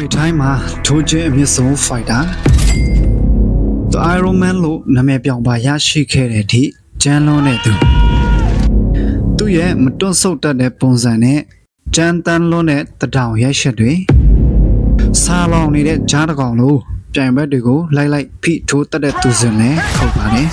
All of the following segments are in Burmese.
ွေတိုင်းမှာထိုးချင်းအမြင့်ဆုံး fighter The Iron Man လို့နာမည်ပြောင်ပါရရှိခဲ့တဲ့အထိကျန်းလွန်းတဲ့သူသူ့ရဲ့မတွန့်ဆုတ်တတ်တဲ့ပုံစံနဲ့ကြမ်းတမ်းလွန်းတဲ့တတောင်ရိုက်ချက်တွေစားလောင်နေတဲ့ဂျားတကောင်လိုပြိုင်ဘက်တွေကိုလိုက်လိုက်ဖိထိုးတတ်တဲ့သူစဉ်လည်းဟုတ်ပါတယ်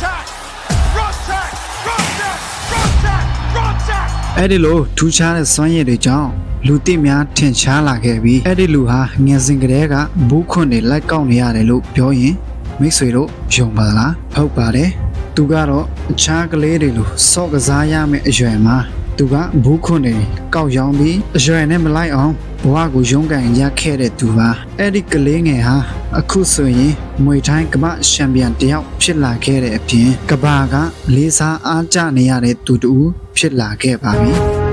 Rock tack! Rock tack! Rock tack! Rock tack! အဲ့ဒီလိုထူးခြားတဲ့စွမ်းရည်တွေကြောင့် လူသိများထင်ရှားလာခဲ့ပြီးအဲ့ဒီလူဟာငယ်စဉ်ကတည်းကဘူးခွန်းတွေလိုက်ကောက်နေရတယ်လို့ပြောရင်မိတ်ဆွေတို့ယုံပါလားဟုတ်ပါတယ်သူကတော့အခြားကလေးတွေလိုစော့ကစားရမယ့်အရွယ်မှာသူကဘူးခွန်းတွေကောက်ရောင်းပြီးအရွယ်နဲ့မလိုက်အောင်ဘဝကိုရုန်းကန်ရခဲ့တဲ့သူပါအဲ့ဒီကလေးငယ်ဟာအခုဆိုရင်မွေတိုင်းကမ္ဘာချန်ပီယံတယောက်ဖြစ်လာခဲ့တဲ့အပြင်ကမ္ဘာကလေးစားအားကျနေရတဲ့သူတူဖြစ်လာခဲ့ပါပြီ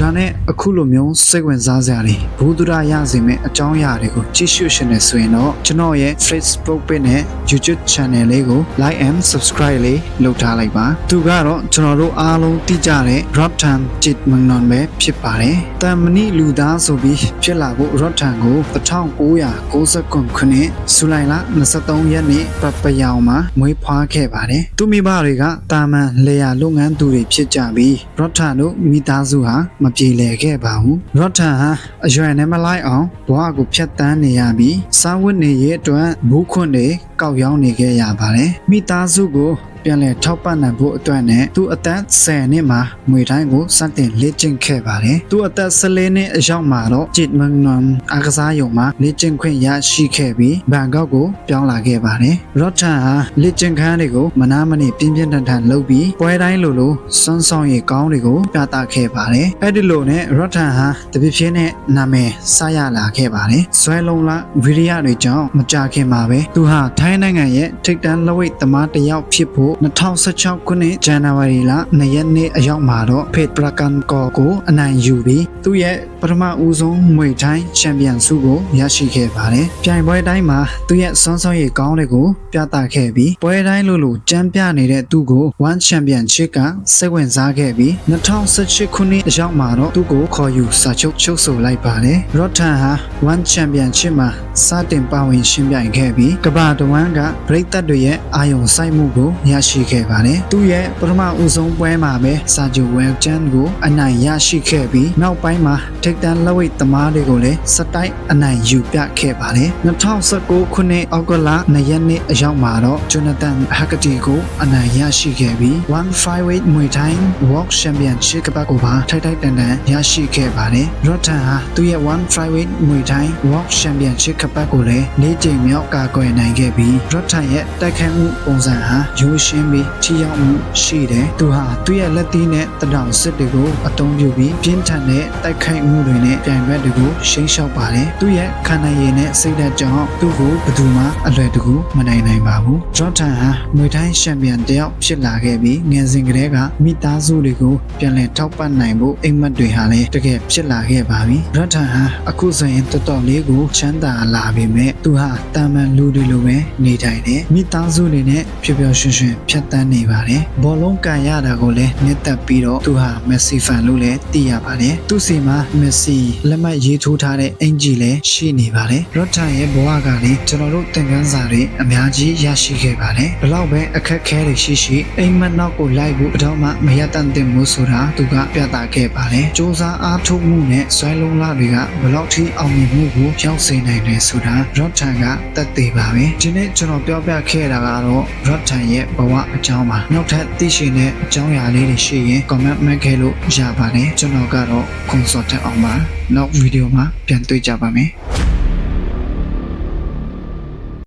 ဒါနဲ့အခုလိုမျိုးစိတ်ဝင်စားစရာတွေဘူးဒရာရစေမယ့်အကြောင်းအရာတွေကိုကြည့်ရှုရှင်နေဆိုရင်တော့ကျွန်တော်ရဲ့ Facebook page နဲ့ YouTube channel လေးကို like and subscribe လေးလုပ်ထားလိုက်ပါသူကတော့ကျွန်တော်တို့အားလုံးသိကြတဲ့ Rotten Chit Magnon ပဲဖြစ်ပါတယ်တမ်မဏိလူသားဆိုပြီးဖြစ်လာဖို့ Rotten ကို1990ခုနှစ်ဇူလိုင်လ23ရက်နေ့ပပယောင်မှာမွေးဖွားခဲ့ပါတယ်သူမိဘတွေကတာမန်လေယာလုပ်ငန်းသူတွေဖြစ်ကြပြီး Rotten တို့မိသားစုဟာမပြေလည်ခဲ့ပါဘူး Rotten ဟာအရွယ်နဲ့မလိုက်အောင်ဘဝကိုဖြတ်တန်းနေရပြီးစားဝတ်နေရေးအတွက်ဘူးခွန်းတွေကောက်ရောင်းနေခဲ့ရပါတယ်မိသားစုကိုပြန်လည်ထောက်ပံ့နိုင်ဖို့အတွက်နဲ့သူအသက်10နှစ်မှာငွေတိုင်းကိုစတင်လေ့ကျင့်ခဲ့ပါတယ်။သူအသက်14နှစ်အရောက်မှာတော့ဂျစ်မန်နမ်အကစားရုံမှာလေ့ကျင့်ခွင့်ရရှိခဲ့ပြီးဘန်ကောက်ကိုပြောင်းလာခဲ့ပါတယ်။ရော့ထန်ဟာလေ့ကျင့်ခန်းတွေကိုမနာမနေပြင်းပြင်းထန်ထန်လုပ်ပြီးပွဲတိုင်းလိုလိုစွန်းဆောင်ရည်ကောင်းတွေကိုပြသခဲ့ပါတယ်။အဲ့ဒီလိုနဲ့ရော့ထန်ဟာတပြည့်ပြင်းနဲ့နာမည်စရလာခဲ့ပါတယ်။ဇွဲလုံးလားဗီဒီယိုတွေကြောင့်မကြခင်မှာပဲသူဟာထိုင်းနိုင်ငံရဲ့ထိပ်တန်းလက်ဝိတ်သမားတစ်ယောက်ဖြစ်ဖို့2016ခုနှစ်ဇန်နဝါရီလ2ရက်နေ့အရောက်မှာတော့ဖေ့ပရကန်ကောကိုအနိုင်ယူပြီးသူ့ရဲ့ပထမဦးဆုံးမွေတိုင်းချန်ပီယံဆုကိုရရှိခဲ့ပါတယ်။ပြိုင်ပွဲတိုင်းမှာသူ့ရဲ့စွမ်းဆောင်ရည်ကောင်းတွေကိုပြသခဲ့ပြီးပွဲတိုင်းလိုလိုကြမ်းပြနေတဲ့သူ့ကို One Championship ကစိတ်ဝင်စားခဲ့ပြီး2018ခုနှစ်အရောက်မှာတော့သူ့ကိုခေါ်ယူစာချုပ်ချုပ်ဆိုလိုက်ပါတယ်။ Rotten ဟာ One Championship မှာစတင်ပါဝင်ရှင်းပြိုင်ခဲ့ပြီးကမ္ဘာတဝန်းကပရိသတ်တွေရဲ့အာရုံစိုက်မှုကိုရရှိခဲ့ပါတယ်။သူ့ရဲ့ပထမဦးဆုံးပွဲမှာပဲစာဂျူဝဲချန်ကိုအနိုင်ရရှိခဲ့ပြီးနောက်ပိုင်းမှာထိပ်တန်းလက်ဝိတ်သမားတွေကိုလည်းစတိုက်အနိုင်ယူပြခဲ့ပါတယ်။2019ခုနှစ်အောက်ကလ2ရက်နေ့အရောက်မှာတော့ဂျိုနာသန်ဟက်ကတီကိုအနိုင်ရရှိခဲ့ပြီး158မွေတိုင်း World Championship ကပတ်ကိုပါထိုက်ထိုက်တန်တန်ရရှိခဲ့ပါတယ်။ Rotten ဟာသူ့ရဲ့158မွေတိုင်း World Championship ကပတ်ကိုလည်း၄ကြိမ်မြောက်ကာကွယ်နိုင်ခဲ့ပြီး Rotten ရဲ့တိုက်ခိုက်မှုပုံစံဟာရိုးရှင်းပြီးထိရောက်မှုရှိတယ်။သူဟာသူ့ရဲ့လက်သီးနဲ့တတောင်စစ်တွေကိုအသုံးပြုပြီးပြင်းထန်တဲ့တိုက်ခိုက်မှုတွေနဲ့ပြိုင်ဘက်တွေကိုရှင်းရှောက်ပါတယ်။သူ့ရဲ့ခံနိုင်ရည်နဲ့စိတ်ဓာတ်ကြောင့်သူ့ကိုဘယ်သူမှအလွယ်တကူမနိုင်နိုင်ပါဘူး။ Rotten ဟာမွေတိုင်းချန်ပီယံတယောက်ဖြစ်လာခဲ့ပြီးငယ်စဉ်ကတည်းကမိသားစုတွေကိုပြန်လည်ထောက်ပံ့နိုင်ဖို့အိမ်မက်တွေဟာလည်းတကယ်ဖြစ်လာခဲ့ပါပြီ။ Rotten ဟာအခုဆိုရင်တော်တော်လေးကိုချမ်းသာလာပေမဲ့သူဟာတာမန်လူတွေလိုပဲနေထိုင်တယ်။မိသားစုတွေနဲ့ပျော်ပျော်ရွှင်ရွှင်ဖြတ်တန်းနေပါတယ်။ဘောလုံးကန်ရတာကိုလည်းနှစ်သက်ပြီးတော့သူဟာမက်ဆီဖန်လို့လည်းသိရပါတယ်။သူ့စီမှာမက်ဆီလက်မှတ်ရေးထိုးထားတဲ့အင်ဂျီလည်းရှိနေပါတယ်။ Rotten ရဲ့ဘဝကလည်းကျွန်တော်တို့သင်ခန်းစာတွေအများကြီးရရှိခဲ့ပါတယ်။ဘလောက်ပဲအခက်ခဲတွေရှိရှိအိမ်မက်နောက်ကိုလိုက်ဖို့အတော့မှမရတန်တင်မှုဆိုတာသူကပြသခဲ့ပါတယ်။စ조사အားထုတ်မှုနဲ့ဇွဲလုံးလာတွေကဘလောက်ထိအောင်မြင်မှုကိုရောက်စေနိုင်တယ်ဆိုတာ Rotten ကသက်သေပါပဲ။ဒီနေ့ကျွန်တော်ပြောပြခဲ့တာကတော့ Rotten ရဲ့ဘဝအကြောင်းပါ။နောက်ထပ်သိရှိတဲ့အကြောင်းအရာလေးတွေရှိရင် comment မှတ်ခဲ့လို့ရပါတယ်။ကျွန်တော်ကတော့ consult အောင်ပါ။နောက်ဗီဒီယိုမှာပြန်တွေ့ကြပါမယ်။